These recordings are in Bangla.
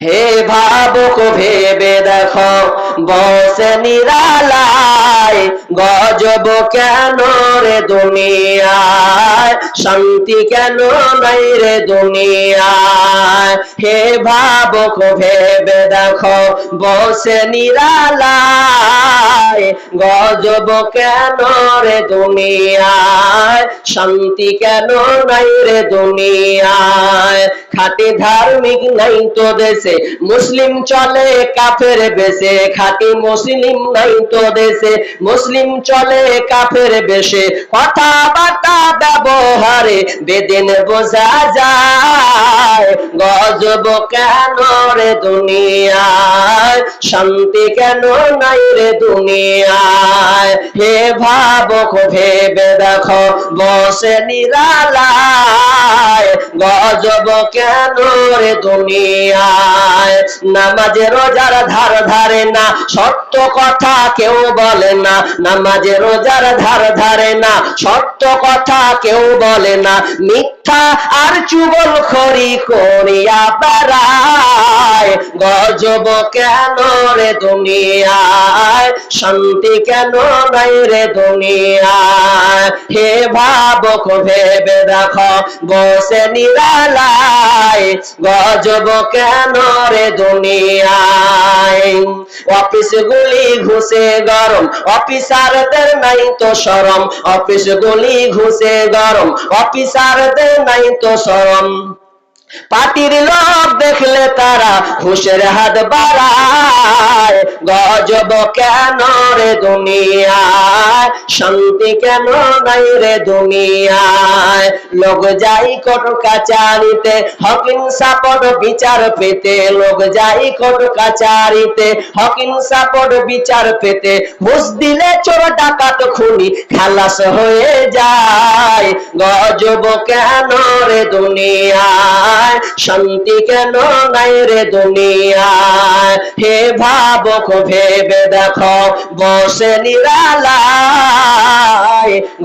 হে ভাবুক ভেবে দেখো বসে গজব কেন রে দুনিয়ায়? শান্তি কেন নাই রে দুনিয়ায়? হে ভাবুক, ভেবে দেখো, বসে নিরালায়। গজব কেন রে দুনিয়ায়? শান্তি কেন নাই রে দুনিয়ায়? খাটি ধার্মিক নাই তো দেশে, মুসলিম চলে কাফের বেশে। খাটি মুসলিম নাই তো দেশে মুসলিম চলে কাফের বেশে, কথাবার্তা, ব্যবহারে বেদিন বোঝা যায়। গজব কেন রে দুনিয়ায়? শান্তি কেন নাই রে দুনিয়ায়? হে ভাবক, ভেবে দেখো, বসে নিরালায়। গজব কেন রে দুনিয়ায়? নামাজে রোজার ধার ধারে না, সত্য কথা কেউ বলে না। নামাজে রোজার ধার ধারে না। সত্য কথা কেউ বলে না মিথ্যা আর চুগল খড়ি করিয়া বেড়ায়। গজব কেন রে দুনিয়ায়? শান্তি কেন নাই রে দুনিয়ায়? হে ভাবক, ভেবে দেখো, বসে নিরালায়। গজব কেন রে দুনিয়ায়? অফিস গুলি ঘুষে গরম, অফিসারদের নাই তো সরম অফিস গুলি ঘুষে গরম, অফিসারদের নাই তো সরম। পাটির লোক দেখলে তারা খুশের হাত বাড়ায়। গজব কেন রে দুনিয়ায়? শান্তি কেন নাই রে দুনিয়ায়? লোক যাই কোট কাচারিতে হকিন সাপট বিচার পেতে। লোক যাই কোট কাচারিতে হকিন সাপট বিচার পেতে। ঘুষ দিলে চোর, ডাকাত, খুনি খালাস হয়ে যায়। গজব কেন রে দুনিয়ায়? শান্তি কেন নাই রে দুনিয়ায়? হে ভাবক, ভেবে দেখো, বসে নিরালায়।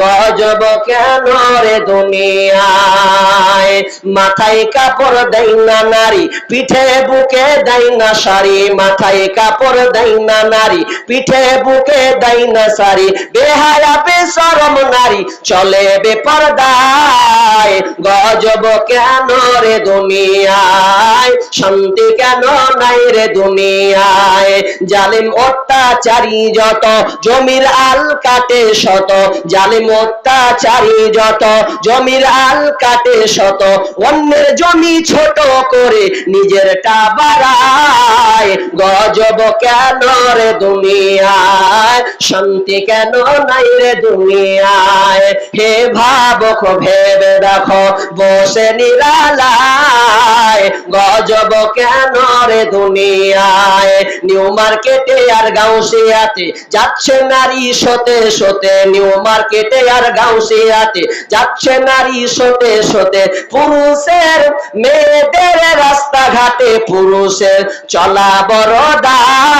গজব কেন রে দুনিয়ায়? মাথায় কাপড় দেয় না নারী, পিঠে বুকে দেয় না শাড়ি। মাথায় কাপড় দেয় না নারী, পিঠে বুকে দেয় না শাড়ি। বেহায়া বেসরম নারী চলে বেপরদায়। গজব কেন রে দুনিয়ায়? শান্তি কেন নাই রে দুনিয়ায়? জালিম অত্যাচারী যত, জমির আল কাটে শত, জালিম অত্যাচারী যত, জমির আল কাটে শত, অন্যের জমি ছোট করে নিজের টা বাড়ায়। গজব কেন রে দুনিয়ায়? শান্তি কেন নাই রে দুনিয়ায়? হে ভাবক, ভেবে দেখো, বসে নিরালায় গজব কেন রে দুনিয়ায়? নিউ মার্কেটে আর গাউসিয়াতে যাচ্ছে নারী সতে সতে। নিউ মার্কেটে আর গাউসিয়াতে যাচ্ছে নারী সতে সতে। পুরুষের মেয়েদের রাস্তাঘাটে পুরুষের চলা বড় দায়।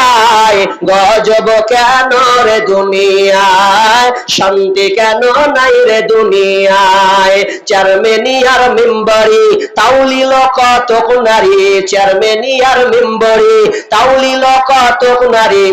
গজব কেন রে দুনিয়ায়? শান্তি কেন নাই রে দুনিয়ায়? চেয়ারম্যানিয়ার মেম্বারি তাউলিল কতক নারী? চেয়ারম্যানিয়ার মেম্বারি তাউলিল কতক নারী?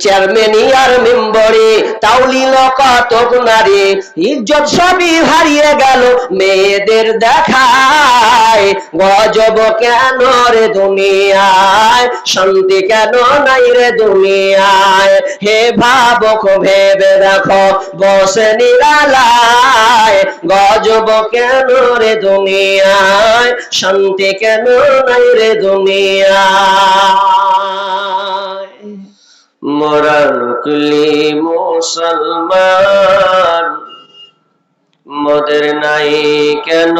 চেয়ারম্যানি আর মেম্বরে তাউলিল কতক নারী। ইজ্জত সবই হারিয়ে গেল মেয়েদের দেখায়। গজব কেন রে দুনিয়ায়? শান্তি কেন নাই রে দুনিয়ায়? হে ভাবক, ভেবে দেখো, বসে নিরালায়। গজব কেন রে দুনিয়ায়? শান্তি কেন নাই রে দুনিয়ায়? মোরা নকলি মুসলমান, মোদের নাই কেন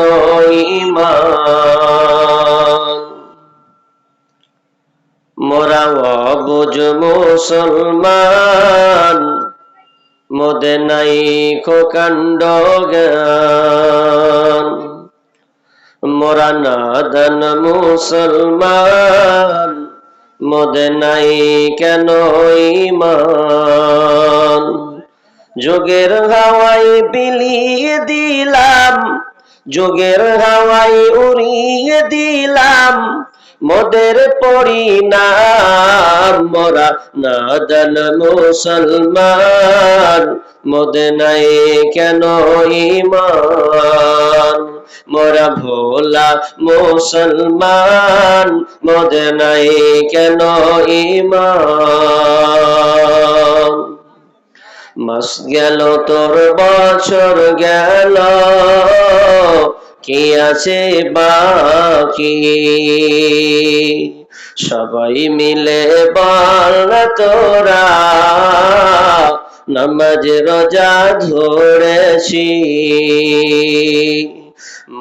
ইমান মোরা অবুজ মুসলমান মোদে নাই খোকাণ্ড জ্ঞান। মোরা নাদন মুসলমান মোদে নাই কেন ইমান যোগের হাওয়াই বিলিয়ে দিলাম যোগের হাওয়াই উড়িয়ে দিলাম মোদের পরিণাম, মোরা নাদান মুসলমান। মোদে নাই কেন ইমান মোরা ভোলা মুসলমান, মোদে নাই কেন ইমান মাস গেল, তোর বছর গেল কি আছে, বাকি। সবাই মিলে বল তোরা, নামাজ রোজা ধরেছি।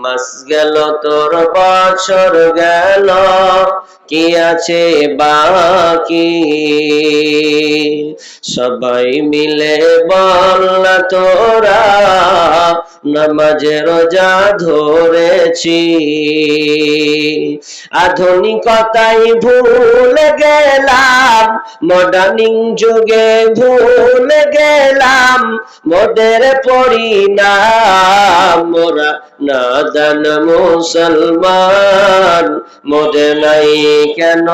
মাস গেল, তোর বছর গেল, কি আছে বাকি? সবাই মিলে বল তোরা নামাজে রোজা ধরেছি। আধুনিকতাই ভুল গেলাম। মডার্নিং যুগে ভুলে গেলাম, মোদের পরিণাম। মোরা নাদান মুসলমান মোদের নাই কেন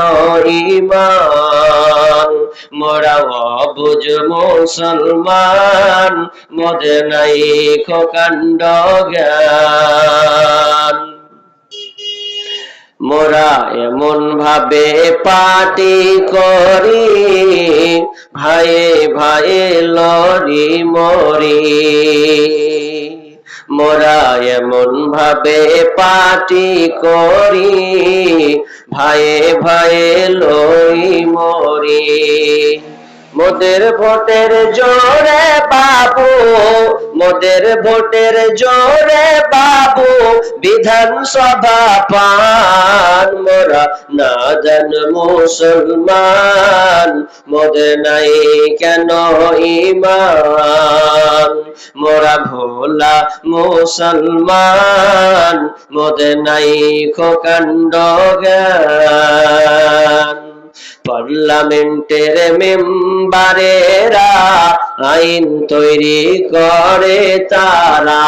ইমান মোরা অবুজ মুসলমান মোদের নাই খোকাণ্ড জ্ঞান। মোরা এমন ভাবে পাটি করি, ভাইয়ে ভাইয়ে লরি মরি। মোরা এমন ভাবে পাটি করি, ভাইয়ে ভাইয়ে লই মরি। মোদের ভোটের জোরে বাবু মোদের ভোটের জোরে বাবু বিধানসভা পান। মোরা না জান মুসলমান মোদের নাই কেন ইমান? মোরা ভোলা মুসলমান মোদের নাই খোকাণ্ড জ্ঞান। পার্লামেন্টের মেম্বারেরা আইন তৈরি করে তারা।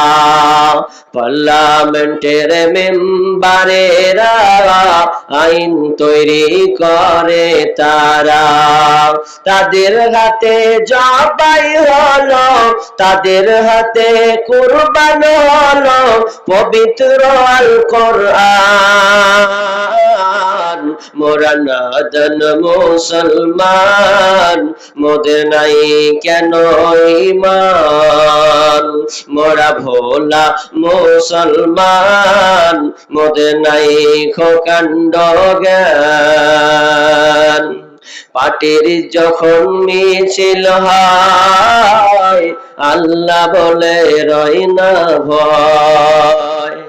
পার্লামেন্টের মেম্বারেরা আইন তৈরি করে তারা। তাদের হাতে জবাই হলো, তাদের হাতে কুরবান হলো, পবিত্র আল কোরআন মোরা নাদন মুসলমান। মোদের নাই কেন ইমান মোরা ভোলা মুসলমান। মোদের নাই খোকাণ্ড জ্ঞান। পাটির যখন মিছিল হয়, আল্লাহ বলে রই না ভয়।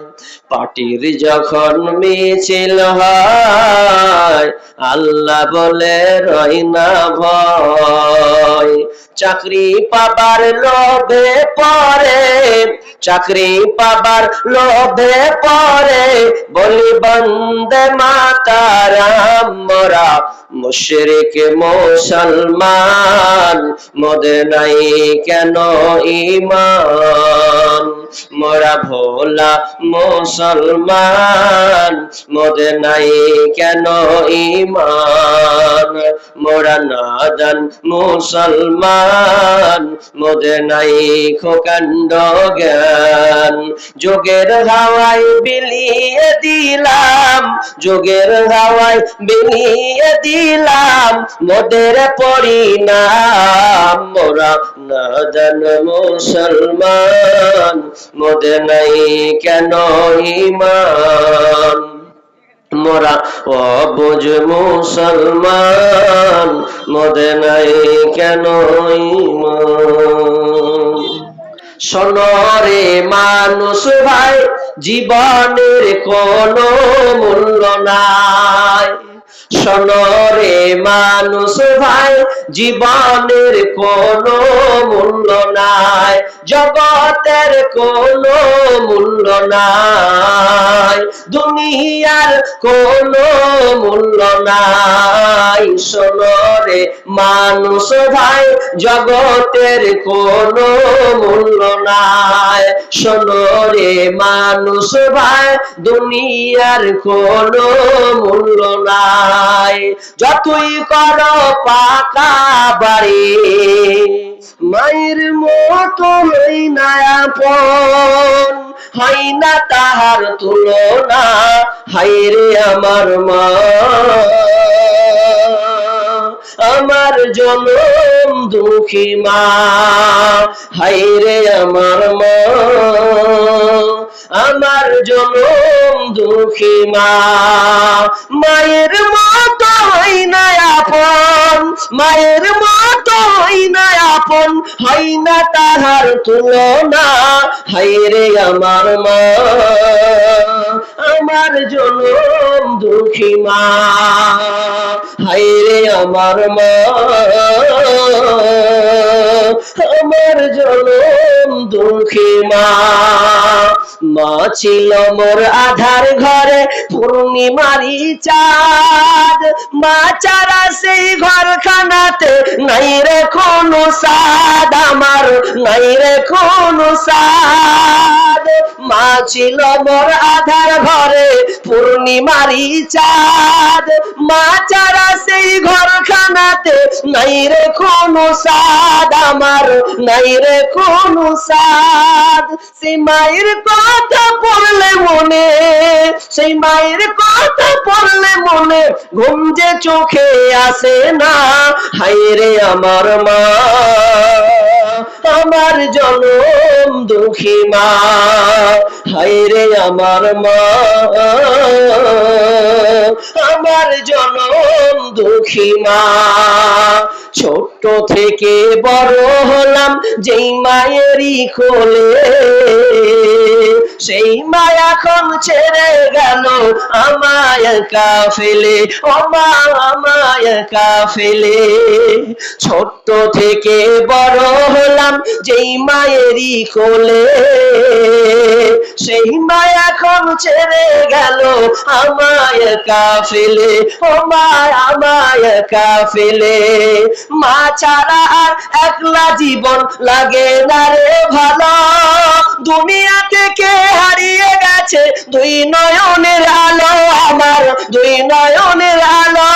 পাটির যখন মিছিল হয় আল্লাহ বলে, রই না ভয়। চাকরি পাবার লোভে পরে চাকরি পাবার লোভে পরে বলি, বন্দে মাতারাম, মোরা মুশরিক মুসলমান মোদের নাই কেন ইমান মোরা ভোলা মুসলমান মোদের নাই কেন ইমান মোরা নাদান মুসলমান মোদের নাই খোকাণ্ড জ্ঞান। যোগের হাওয়াই বিলিয়ে দিলাম, যোগের হাওয়াই বিলিয়ে দিলাম মোদের পরিণাম। মোরা নাদান মুসলমান মোদের নাই কেন ইমান মোরা অবুজ মুসলমান, মোদে নাই কেন ইমান সনরে মানুষ ভাই, জীবনের কোনো মূল্য নাই। সনরে মানুষ ভাই জীবনের কোনো মূল্য নাই। জগতের কোনো মূল্য নাই। দুনিয়ার কোনো মূল্য নাই। সনরে মানুষ ভাই, জগতের কোনো মূল্য নাই। সনরে মানুষ ভাই, দুনিয়ার কোনো মূল্য নাই। যতই কর পাকা বাড়ি মায়ের মতো হই না হয় না তাহার তুলনা হাইরে আমার মা। আমার জনম দুঃখী মা হাইরে আমার মা। আমার জনম দুঃখী মা, মায়ের মতো হই না মায়ের মতো হই না হই না তাহার তুলনা। হাইরে আমার মা আমার জনম দুঃখী মা। হাইরে আমার মা আমার জনম দুঃখী মা। মা ছিল মোর আধার ঘরে পূর্ণিমারি চাঁদ। মা চারা সেই ঘরখানাতে নাই রে কোনো সাদ আমার নাই রে কোনো সাদ মা ছিল মোর আধার ঘরে পূর্ণিমারি চাঁদ। মা চারা সেই ঘর খানাতে নাই রে কোনো সাদ আমার নাই রে কোনো সাদ সেই মায়ের কথা পড়লে মনে, সেই মায়ের কথা পড়লে মনে ঘুম যে চোখে আসে না। হাই রে আমার মা, আমার জনম দুঃখী মা হায়রে আমার মা। আমার জনম দুঃখী মা ছোট্ট থেকে বড় হলাম যেই মায়েরই কোলে। সেই মা এখন ছেড়ে গেল আমায় একা ফেলে ও মা, আমায় একা ফেলে ছোট্ট থেকে বড় হলাম যেই মায়েরই কোলে, সেই মা এখন ছেড়ে গেল আমায় একা ফেলে ও মা, আমায় একা ফেলে মা ছাড়া আর একলা জীবন লাগে না রে ভালো। দুনিয়া থেকে হারিয়ে গেছে দুই নয়নের আলো আমার, দুই নয়নের আলো।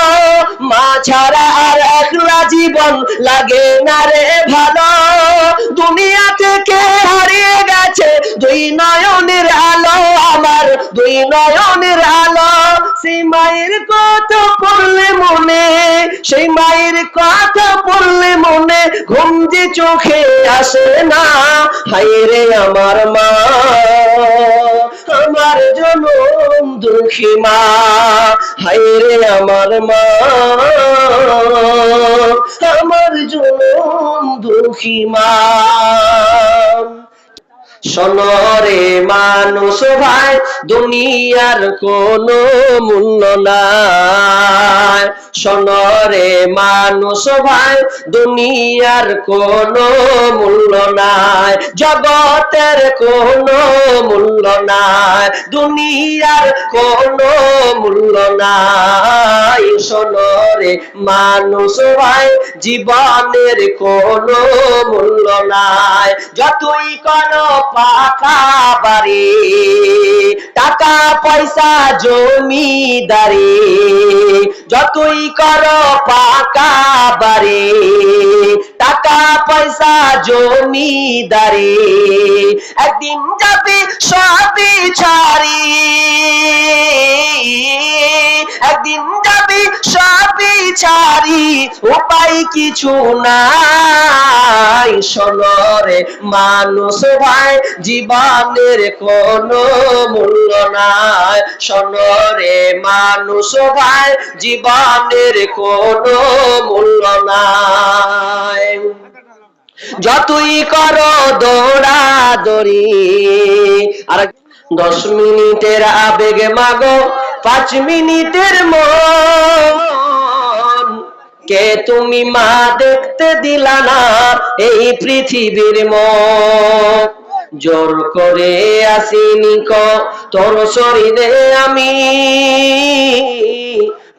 মা ছাড়া আর একলা জীবন লাগে না রে ভালো। নয়নের আলো, সেই মায়ের কথা পড়লে মনে, সেই মায়ের কথা পড়লে মনে, ঘুম যে চোখে আসে না হায়রে আমার মা, আমার জনম দুঃখী মা হায়রে আমার মা, আমার জনম দুঃখী মা। সনরে মানুষ ভাই, দুনিয়ার কোনো মূল্য নাই। সনরে মানুষ ভাই, দুনিয়ার কোনো মূল্য নাই। জগতের কোনো মূল্য নাই। দুনিয়ার কোনো মূল্য নাই। সনরে মানুষ ভাই, জীবনের কোনো মূল্য নাই। যতই কোনো পাকা বাড়ি। টাকা পয়সা জমিদারি যতই কর পাকা বাড়ি। টাকা, পয়সা জমি জমিদারি। একদিন যাবে, সবই ছাড়ি। একদিন যাবে, সবই ছাড়ি। উপায় কিছু নাই। সনরে মানুষ ভাই, জীবনের কোনো মূল্য নাই। সনরে মানুষ ভাই, জীবনের কোনো মূল্য নাই। যতই করো দৌড়াদৌড়ি আর দশ মিনিটের আবেগে মাগো, পাঁচ মিনিটের মন। কে তুমি মা দেখতে দিলা না এই পৃথিবীর মুখ জোর করে আসিনি ক, তোর শরীরে আমি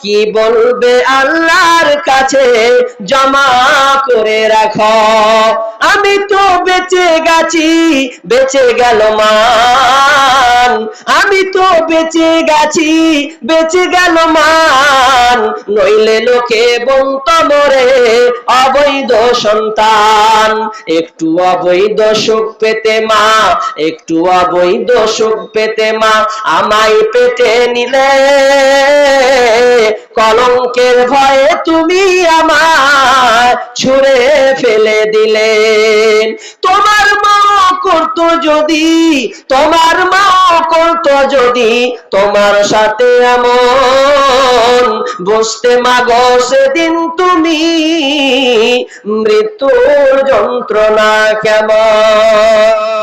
কি বলবে আল্লাহর কাছে? জমা করে রাখো। আমি তো বেঁচে গেছি, বেঁচে গেল মান। আমি তো বেঁচে গেছি, বেঁচে গেল মান। নইলে লোকে বন্ত মরে অবৈধ সন্তান। একটু অবৈধ সুখ পেতে মা, একটু অবৈধ সুখ পেতে মা, আমায় পেটে নিলে। কলঙ্কের ভয়ে তুমি আমার ছুড়ে ফেলে দিলেন তোমার মা করতো যদি, তোমার মা করতো যদি, তোমার সাথে এমন বসতে মাগো সেদিন তুমি। মৃত্যুর যন্ত্রণা কেমন?